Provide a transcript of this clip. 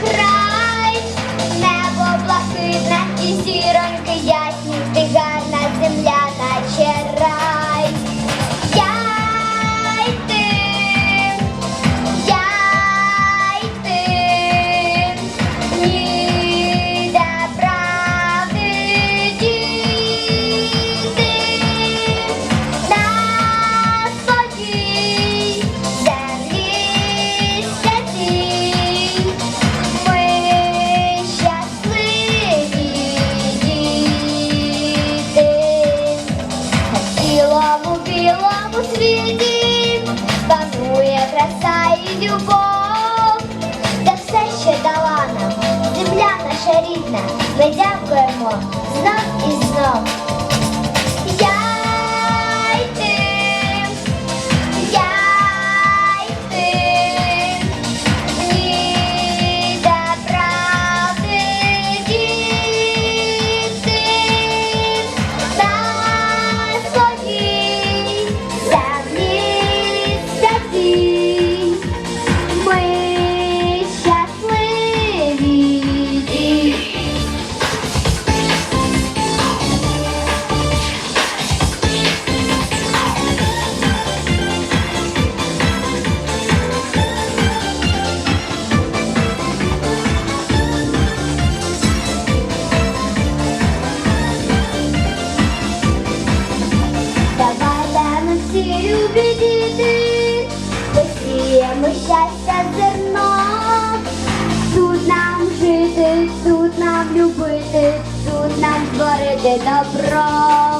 край, небо блакитне і зіроньки я. Ми дякуємо знов і знов. Творити добро.